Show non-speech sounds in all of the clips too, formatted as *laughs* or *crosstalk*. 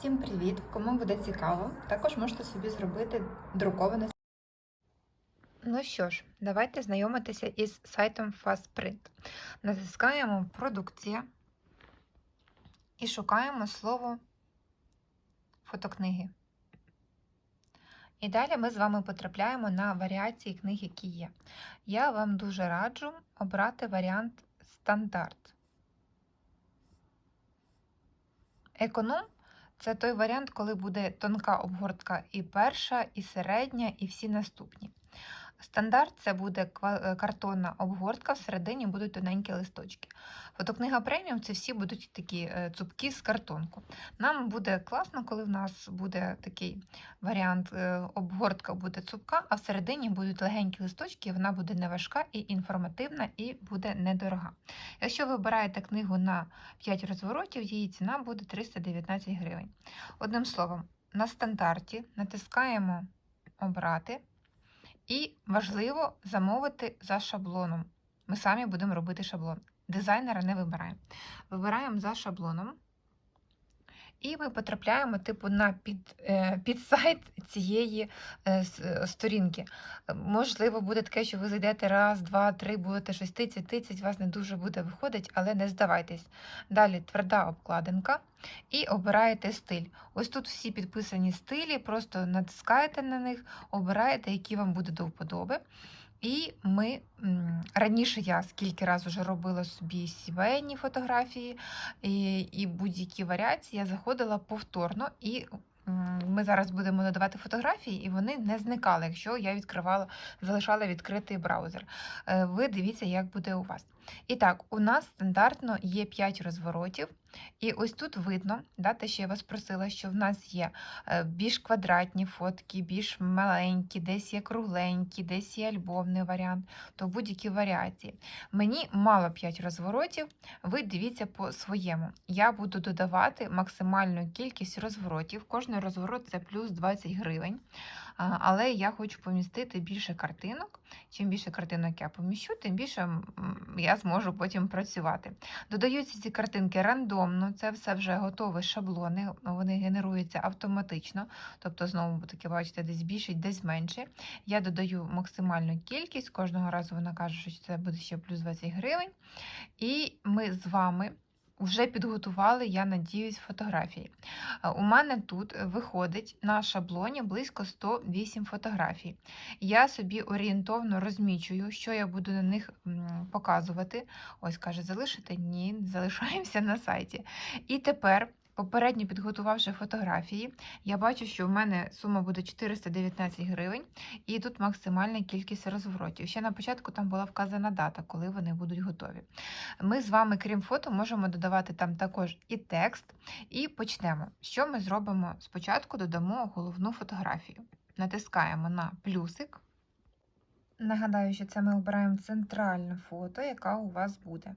Всім привіт! Кому буде цікаво, також можете собі зробити друковане. Ну що ж, давайте знайомитися із сайтом FastPrint. Натискаємо Продукція і шукаємо слово фотокниги. І далі ми з вами потрапляємо на варіації книг, які є. Я вам дуже раджу обрати варіант стандарт. Економ це той варіант, коли буде тонка обгортка і перша, і середня, і всі наступні. Стандарт це буде е, картонна обгортка, всередині будуть тоненькі листочки. Фотокнига преміум це всі будуть такі е, цупкі з картонку. Нам буде класно, коли в нас буде такий варіант, е, обгортка буде цупка, а всередині будуть легенькі листочки, вона буде не важка і інформативна, і буде недорога. Якщо ви обираєте книгу на 5 розворотів, її ціна буде 319 гривень. Одним словом, на стандарті натискаємо Обрати. І важливо замовити за шаблоном. Ми самі будемо робити шаблон. Дизайнера не вибираємо. Вибираємо за шаблоном. І ми потрапляємо типу на під, е, під сайт цієї е, е, сторінки. Можливо, буде таке, що ви зайдете раз, два, три, будете щось тицять, тицять, вас не дуже буде виходить, але не здавайтесь. Далі тверда обкладинка і обираєте стиль. Ось тут всі підписані стилі, просто натискаєте на них, обираєте, які вам буде до вподоби. І ми раніше я скільки разів вже робила собі сімейні фотографії і, і будь-які варіації, я заходила повторно і. Ми зараз будемо надавати фотографії, і вони не зникали, якщо я відкривала, залишала відкритий браузер. Е, Ви дивіться, як буде у вас. І так, у нас стандартно є 5 розворотів, і ось тут видно, да, те, що я вас просила, що в нас є е, більш квадратні фотки, більш маленькі, десь є кругленькі, десь є альбомний варіант, то будь-які варіації. Мені мало 5 розворотів, ви дивіться по своєму. Я буду додавати максимальну кількість розворотів. Кожний розворот це плюс 20 гривень. Але я хочу помістити більше картинок. Чим більше картинок я поміщу, тим більше я зможу потім працювати. Додаються ці картинки рандомно, це все вже готові шаблони, вони генеруються автоматично. Тобто, знову таки, бачите, десь більше, десь менше. Я додаю максимальну кількість, кожного разу вона каже, що це буде ще плюс 20 гривень. І ми з вами. Вже підготували, я надіюсь, фотографії. Е, У мене тут виходить на шаблоні близько 108 фотографій. Я собі орієнтовно розмічую, що я буду на них показувати. Ось каже, залишити? Ні, залишаємося на сайті. І тепер, попередньо підготувавши фотографії, я бачу, що в мене сума буде 419 гривень, і тут максимальна кількість розворотів. Ще на початку там була вказана дата, коли вони будуть готові. Ми з вами, крім фото, можемо додавати там також і текст. І почнемо. Що ми зробимо? Спочатку додамо головну фотографію. Натискаємо на плюсик. Нагадаю, що це ми обираємо центральне фото, яка у вас буде.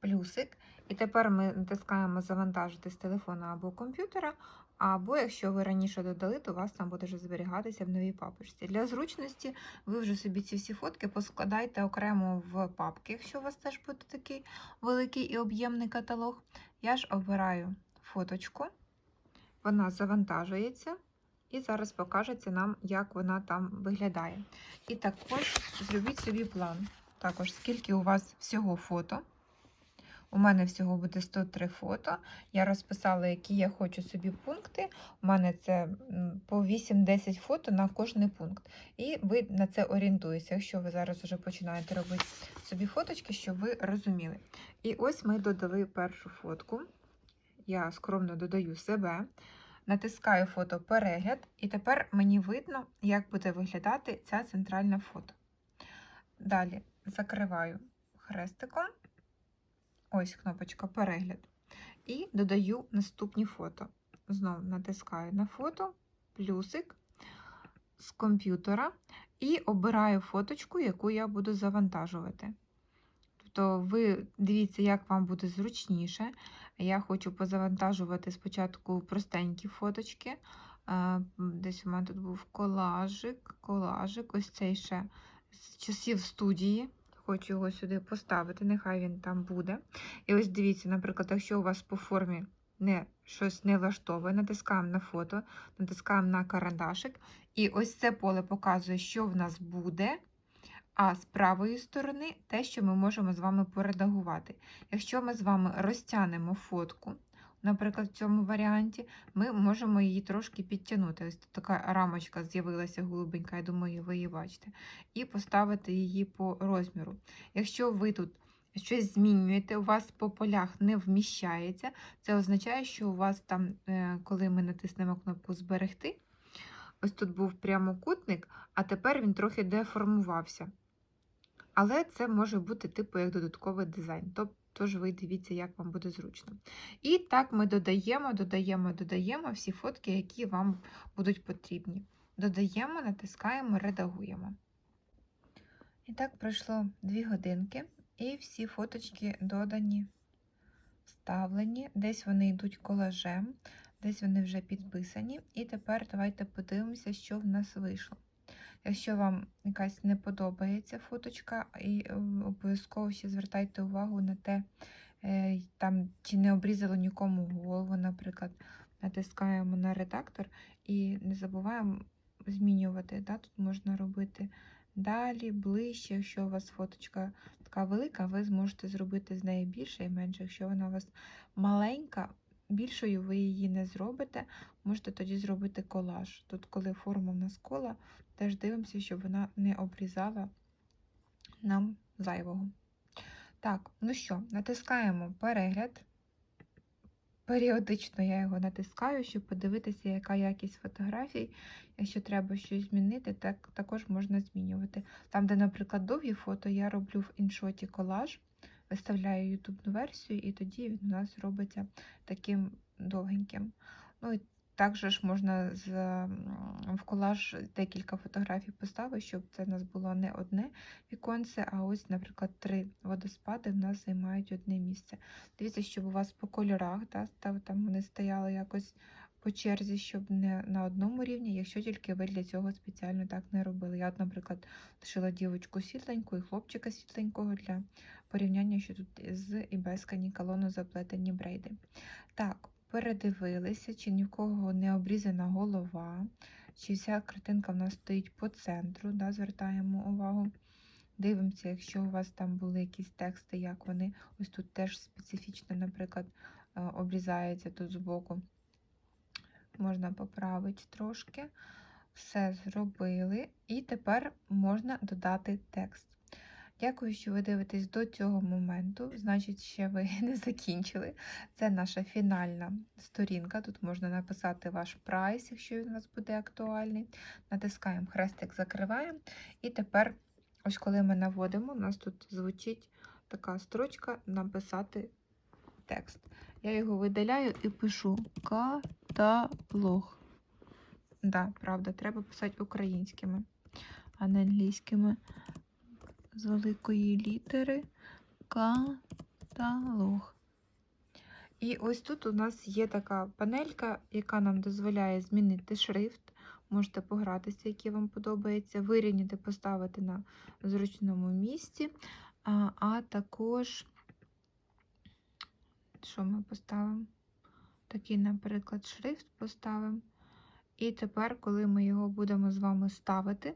Плюсик. І тепер ми натискаємо завантажити з телефона або комп'ютера, або якщо ви раніше додали, то у вас там буде вже зберігатися в новій папочці. Для зручності ви вже собі ці всі фотки поскладайте окремо в папки, якщо у вас теж буде такий великий і об'ємний каталог. Я ж обираю фоточку, вона завантажується. І зараз покажеться нам, як вона там виглядає. І також зробіть собі план. Також, скільки у вас всього фото. У мене всього буде 103 фото. Я розписала, які я хочу собі пункти. У мене це по 8-10 фото на кожний пункт. І ви на це орієнтуєтеся, якщо ви зараз вже починаєте робити собі фоточки, щоб ви розуміли. І ось ми додали першу фотку. Я скромно додаю себе. Натискаю фото перегляд, і тепер мені видно, як буде виглядати ця центральна фото. Далі закриваю хрестиком. Ось кнопочка перегляд. І додаю наступні фото. Знову натискаю на фото, плюсик з комп'ютера і обираю фоточку, яку я буду завантажувати. Тобто, ви дивіться, як вам буде зручніше. Я хочу позавантажувати спочатку простенькі фоточки. Е, Десь у мене тут був колажик, колажик, ось цей ще з часів студії. Хочу його сюди поставити, нехай він там буде. І ось дивіться, наприклад, якщо у вас по формі не, щось не влаштовує, натискаємо на фото, натискаємо на карандашик. І ось це поле показує, що в нас буде. А з правої сторони те, що ми можемо з вами поредагувати. Якщо ми з вами розтягнемо фотку, наприклад, в цьому варіанті, ми можемо її трошки підтягнути. Ось така рамочка з'явилася голубенька, я думаю, ви її бачите, і поставити її по розміру. Якщо ви тут щось змінюєте, у вас по полях не вміщається, це означає, що у вас там, е, коли ми натиснемо кнопку Зберегти, ось тут був прямокутник, а тепер він трохи деформувався. Але це може бути типу як додатковий дизайн. Тоб- Тож ви дивіться, як вам буде зручно. І так ми додаємо, додаємо, додаємо всі фотки, які вам будуть потрібні. Додаємо, натискаємо, редагуємо. І так пройшло 2 годинки, і всі фоточки додані, вставлені. Десь вони йдуть колажем, десь вони вже підписані. І тепер давайте подивимося, що в нас вийшло. Якщо вам якась не подобається фоточка, і е, обов'язково ще звертайте увагу на те, е, там, чи не обрізало нікому голову, наприклад, натискаємо на редактор і не забуваємо змінювати. Да? Тут можна робити далі, ближче. Якщо у вас фоточка така велика, ви зможете зробити з неї більше і менше. Якщо вона у вас маленька, більшою ви її не зробите, можете тоді зробити колаж. Тут, коли форма в нас кола, теж дивимося, щоб вона не обрізала нам зайвого. Так, ну що, натискаємо перегляд. Періодично я його натискаю, щоб подивитися, яка якість фотографій. Якщо треба щось змінити, так також можна змінювати. Там, де, наприклад, довгі фото, я роблю в іншоті колаж, виставляю ютубну версію, і тоді він у нас робиться таким довгеньким. Ну і також можна з, в колаж декілька фотографій поставити, щоб це в нас було не одне віконце, а ось, наприклад, три водоспади в нас займають одне місце. Дивіться, щоб у вас по кольорах, да, там вони стояли якось по черзі, щоб не на одному рівні, якщо тільки ви для цього спеціально так не робили. Я, наприклад, лишила дівочку світленьку і хлопчика світленького для порівняння, що тут з і без канікалону заплетені брейди. Так, передивилися, чи ні в кого не обрізана голова, чи вся картинка в нас стоїть по центру, да, звертаємо увагу. Дивимося, якщо у вас там були якісь тексти, як вони ось тут теж специфічно, наприклад, е, обрізається тут збоку. Можна поправити трошки. Все зробили. І тепер можна додати текст. Дякую, що ви дивитесь до цього моменту. Значить, ще ви *laughs* не закінчили. Це наша фінальна сторінка. Тут можна написати ваш прайс, якщо він у вас буде актуальний. Натискаємо хрестик, закриваємо. І тепер, ось коли ми наводимо, у нас тут звучить така строчка написати текст. Я його видаляю і пишу каталог. Да, правда, треба писати українськими, а не англійськими. З великої літери каталог. І ось тут у нас є така панелька, яка нам дозволяє змінити шрифт. Можете погратися, який вам подобається, вирівняти, поставити на зручному місці. А, а також, що ми поставимо? Такий, наприклад, шрифт поставимо. І тепер, коли ми його будемо з вами ставити,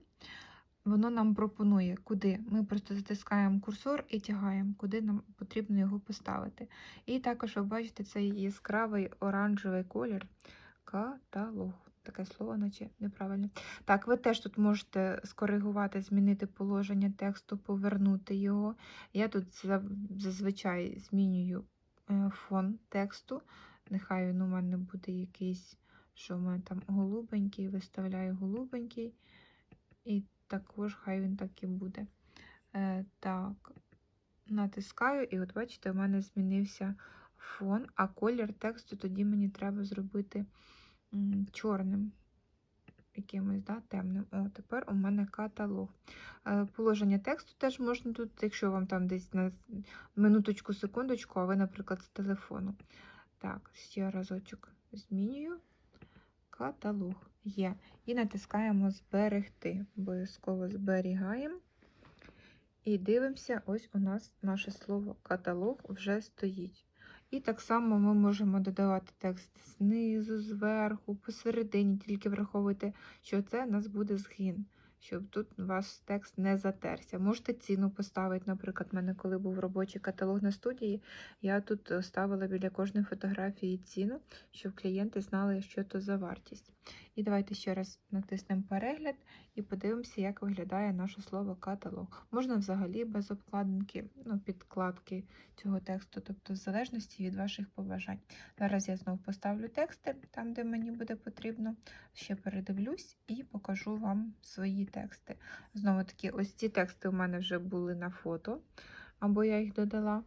воно нам пропонує, куди. Ми просто затискаємо курсор і тягаємо, куди нам потрібно його поставити. І також ви бачите цей яскравий оранжевий колір каталог. Таке слово, наче неправильно. Так, ви теж тут можете скоригувати, змінити положення тексту, повернути його. Я тут зазвичай змінюю е, фон тексту. Нехай він у мене буде якийсь, що в мене там голубенький, виставляю голубенький. І також хай він так і буде. Е, так, натискаю, і от бачите, у мене змінився фон, а колір тексту тоді мені треба зробити чорним, якимось да, темним. О, тепер у мене каталог. Е, положення тексту теж можна тут, якщо вам там десь на минуточку, секундочку, а ви, наприклад, з телефону. Так, ще разочок змінюю. Каталог є. І натискаємо Зберегти. Обов'язково зберігаємо. І дивимося, ось у нас наше слово каталог вже стоїть. І так само ми можемо додавати текст знизу, зверху, посередині, тільки враховуйте, що це у нас буде згин, щоб тут ваш текст не затерся. Можете ціну поставити, наприклад, в мене коли був робочий каталог на студії, я тут е, ставила біля кожної фотографії ціну, щоб клієнти знали, що то за вартість. І давайте ще раз натиснемо перегляд і подивимося, як виглядає наше слово каталог. Можна взагалі без обкладинки, ну, підкладки цього тексту, тобто в залежності від ваших побажань. Зараз я знову поставлю тексти там, де мені буде потрібно. Ще передивлюсь і покажу вам свої тексти. Знову таки, ось ці тексти у мене вже були на фото, або я їх додала.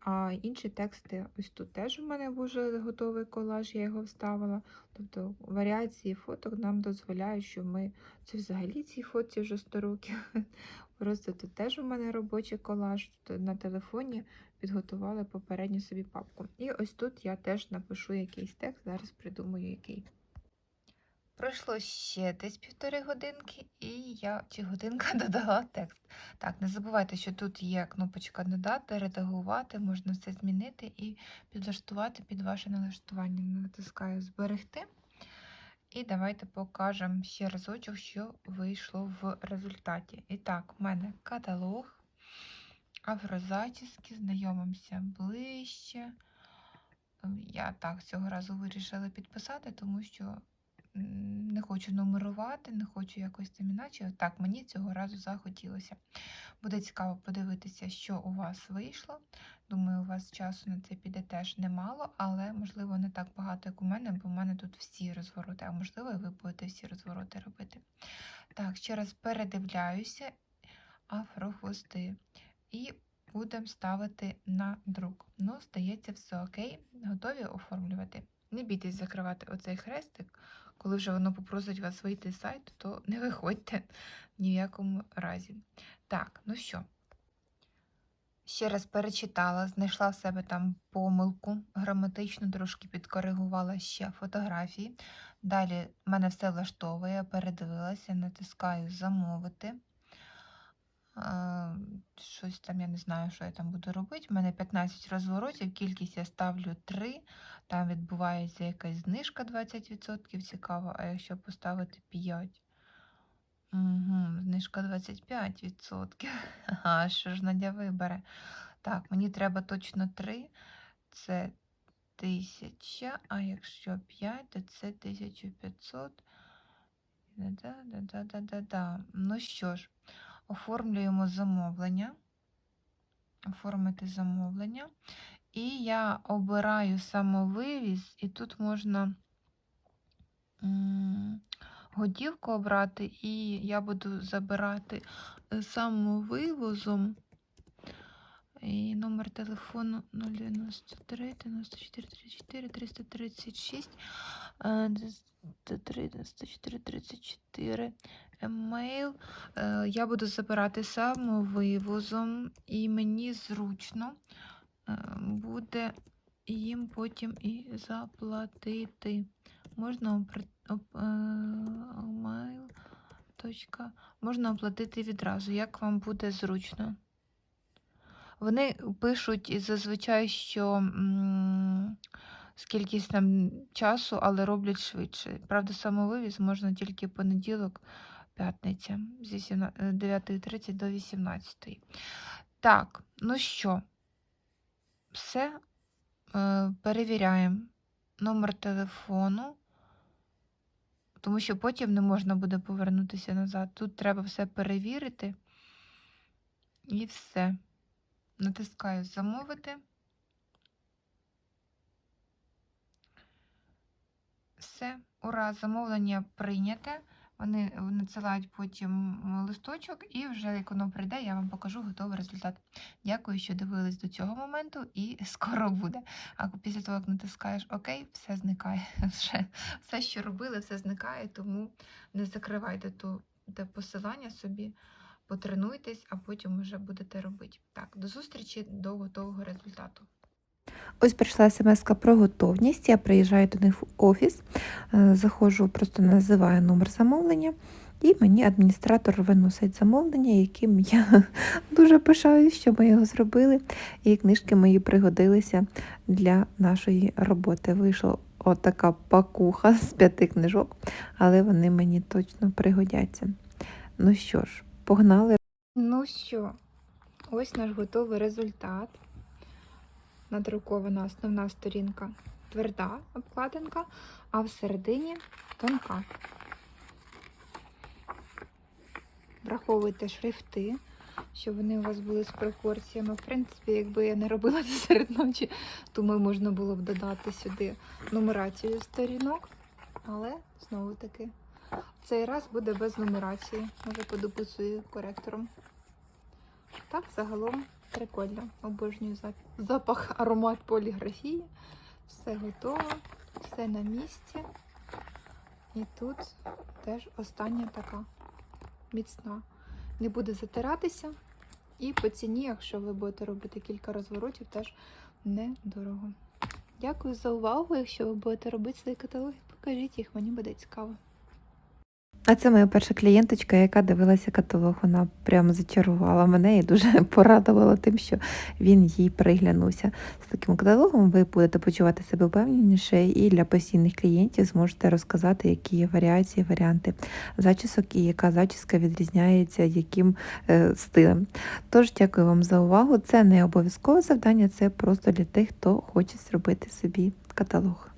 А інші тексти, ось тут теж у мене вже готовий колаж, я його вставила. Тобто варіації фоток нам дозволяють, що ми це взагалі цій фотці вже 100 років. *laughs* Просто тут теж у мене робочий колаж. то На телефоні підготувала попередню собі папку. І ось тут я теж напишу якийсь текст, зараз придумаю який. Пройшло ще десь півтори годинки, і я чи годинка *laughs* додала текст. Так, не забувайте, що тут є кнопочка додати, редагувати, можна все змінити і підлаштувати під ваше налаштування. Натискаю зберегти. І давайте покажемо ще разочок, що вийшло в результаті. І так, в мене каталог, афрозатіски, знайомимося ближче. Я так цього разу вирішила підписати, тому що не хочу нумерувати, не хочу якось там іначе. Так, мені цього разу захотілося. Буде цікаво подивитися, що у вас вийшло. Думаю, у вас часу на це піде теж немало, але можливо не так багато, як у мене, бо в мене тут всі розвороти, а можливо, і ви будете всі розвороти робити. Так, ще раз передивляюся афрохвости і будемо ставити на друк. Ну, здається, все окей. Готові оформлювати. Не бійтесь закривати оцей хрестик. Коли вже воно попросить вас вийти з сайту, то не виходьте ні в якому разі. Так, ну що, ще раз перечитала, знайшла в себе там помилку граматично трошки підкоригувала ще фотографії. Далі мене все влаштовує, передивилася, натискаю замовити. Щось там, я не знаю, що я там буду робити. У мене 15 розворотів, кількість я ставлю 3. Там відбувається якась знижка 20%. Цікаво, а якщо поставити 5? Угу, знижка 25%. *laughs* Ага, що ж Надя вибере? Так, мені треба точно 3. Це 1000, а якщо 5, то це 1500. Да-да-да-да-да-да. Ну що ж, оформлюємо замовлення. Оформити замовлення. І я обираю самовивіз, і тут можна готівку обрати, і я буду забирати е, самовивозом. І номер телефону 093 94 34 336 е, 93 94 34 емейл. Е, Я буду забирати самовивозом, і мені зручно е, буде їм потім і заплатити. Можна опри- е. Точка. Можна оплатити відразу, як вам буде зручно. Вони пишуть зазвичай, що скількись там часу, але роблять швидше. Правда, самовивіз можна тільки понеділок, п'ятниця з 9.30 до 18. Так, ну що, все е, перевіряємо. Номер телефону, тому що потім не можна буде повернутися назад. Тут треба все перевірити. І все. Натискаю замовити. Все, ура, замовлення прийняте. Вони надсилають потім листочок, і вже як воно прийде, я вам покажу готовий результат. Дякую, що дивились до цього моменту, і *laughs* скоро буде. А після того, як натискаєш ОК, все зникає. *laughs* Все, все що робили, все зникає, тому не закривайте ту, те посилання собі потренуйтесь, а потім вже будете робити. Так, до зустрічі до готового результату. Ось прийшла смс про готовність. Я приїжджаю до них в офіс, е, заходжу, просто називаю номер замовлення І мені адміністратор виносить замовлення, яким я *laughs* дуже пишаюсь, що ми його зробили. І книжки мої пригодилися для нашої роботи. Вийшла отака пакуха з п'яти книжок, але вони мені точно пригодяться. Ну що ж, погнали. Ну що, ось наш готовий результат. Надрукована основна сторінка тверда обкладинка, а всередині тонка. Враховуйте шрифти, щоб вони у вас були з пропорціями. В принципі, якби я не робила *laughs* це серед ночі, думаю, можна було б додати сюди нумерацію сторінок. Але знову таки, цей раз буде без нумерації. Може, подописую коректором. Так, загалом прикольно. Обожнюю запах, аромат поліграфії. Все готово, все на місці. І тут теж остання така міцна. Не буде затиратися. І по ціні, якщо ви будете робити кілька розворотів, теж недорого. Дякую за увагу. Якщо ви будете робити свої каталоги, покажіть їх, мені буде цікаво. А це моя перша клієнточка, яка дивилася каталог. Вона прямо зачарувала мене і дуже *laughs* порадувала тим, що він їй приглянувся. З таким каталогом ви будете почувати себе впевненіше і для постійних клієнтів зможете розказати, які є варіації, варіанти зачісок і яка зачіска відрізняється яким е, стилем. Тож дякую вам за увагу. Це не обов'язкове завдання, це просто для тих, хто хоче зробити собі каталог.